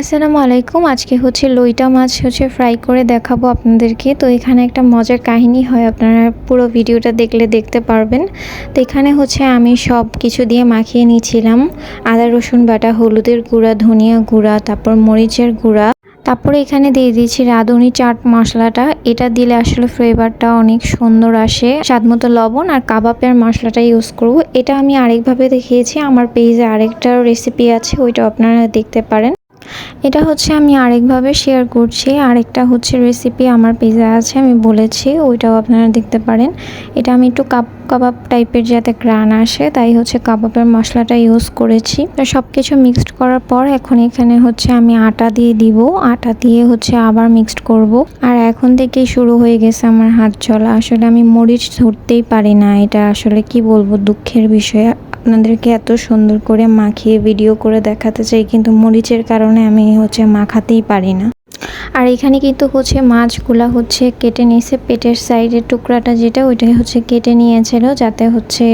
আসসালামু আলাইকুম। আজকে হচ্ছে লইটা মাছ হচ্ছে ফ্রাই করে দেখাবো আপনাদেরকে। তো এখানে একটা মজার কাহিনী হয়, আপনারা পুরো ভিডিওটা দেখলে দেখতে পারবেন। তো এখানে হচ্ছে আমি সব কিছু দিয়ে মাখিয়ে নিয়েছিলাম। আদা, রসুন বাটা, হলুদের গুঁড়া, ধনিয়া গুঁড়া, তারপর মরিচের গুঁড়া। তারপরে এখানে দিয়ে দিয়েছি রাঁধুনি চাট মশলাটা। এটা দিলে আসলে ফ্লেভারটা অনেক সুন্দর আসে। স্বাদ মতো লবণ আর কাবাবের মশলাটা ইউজ করব। এটা আমি আরেকভাবে দেখিয়েছি। আমার পেজে আরেকটা রেসিপি আছে, ওইটা আপনারা দেখতে পারেন। এটা হচ্ছে আমি আরেকভাবে শেয়ার করছি। আরেকটা হচ্ছে রেসিপি আমার পেজে আছে, আমি বলেছি, ওইটাও আপনারা দেখতে পারেন। এটা আমি একটু কাপ, কাবাব টাইপের যাতে গ্রান আসে, তাই হচ্ছে কাবাবের মশলাটা ইউজ করেছি। সব কিছু মিক্সড করার পর এখন এখানে হচ্ছে আমি আটা দিয়ে দিব। আটা দিয়ে হচ্ছে আবার মিক্সড করব। আর এখন থেকেই শুরু হয়ে গেছে আমার হাত চলা। আসলে আমি মরিচ ধরতেই পারি না। এটা আসলে কি বলব, দুঃখের বিষয়। আপনাদেরকে এত সুন্দর করে মাখিয়ে ভিডিও করে দেখাতে চাই, কিন্তু মরিচের কারণে আমি হচ্ছে মাখাতেই পারি না। আর এখানে কিন্তু হচ্ছে মাছগুলা হচ্ছে কেটে নিয়েছে। পেটের সাইডের টুকরাটা যেটা, ওইটাই হচ্ছে কেটে নিয়েছিল যাতে হচ্ছে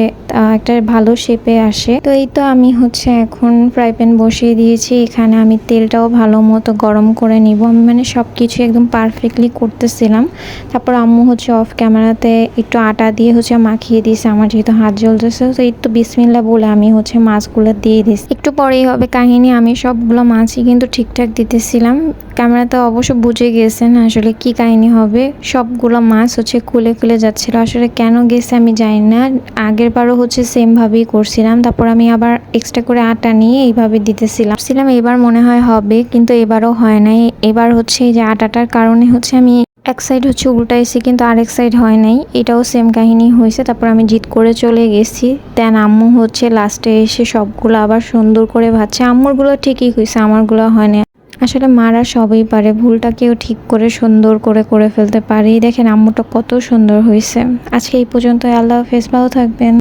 একটা ভালো শেপে আসে। তো এই তো আমি হচ্ছে এখন ফ্রাই প্যান বসিয়ে দিয়েছি। এখানে আমি তেলটাও ভালো মতো গরম করে নিব। আমি মানে সব কিছু একদম পারফেক্টলি করতেছিলাম। তারপর আম্মু হচ্ছে অফ ক্যামেরাতে একটু আটা দিয়ে হচ্ছে মাখিয়ে দিয়েছে। আমার যেহেতু হাত জ্বলতেছে, তো এই তো বিসমিল্লা বলে আমি হচ্ছে মাছগুলো দিয়ে দিয়েছি একটু পরেই হবে কাহিনী। আমি সবগুলো মাছই কিন্তু ঠিকঠাক দিতেছিলাম। ক্যামেরাতে অবশ্য বুঝে গেছেন আসলে কি কাহিনী হবে। সবগুলো মাছ হচ্ছে খুলে খুলে যাচ্ছিল। আসলে কেন গেছে আমি জানি না। আগের বারও হচ্ছে সেম ভাবেই করছিলাম। তারপর আমি আবার এক্সট্রা করে আটা নিয়ে এইভাবে দিতেছিলাম। ছিলাম এবার মনে হয় হবে, কিন্তু এবারও হয় নাই। এবার হচ্ছে এই যে আটাটার কারণে হচ্ছে আমি এক সাইড হচ্ছে উল্টাইছি, কিন্তু আরেক সাইড হয় নাই। এটাও সেম কাহিনী হয়েছে। তারপর আমি জিত করে চলে গেছি। দেন আম্মু হচ্ছে লাস্টে এসে সবগুলো আবার সুন্দর করে ভাজছে। আম্মুরগুলো ঠিকই হয়েছে, আমারগুলো হয় না আসলে মারা সবই পারে ভুলটা কেউ ঠিক করে, সুন্দর করে করে ফেলতে পারে। দেখেন আম্মুটা কত সুন্দর হয়েছে আজকে এই পর্যন্ত আল্লাহ হাফেজ। ভালো থাকবেন।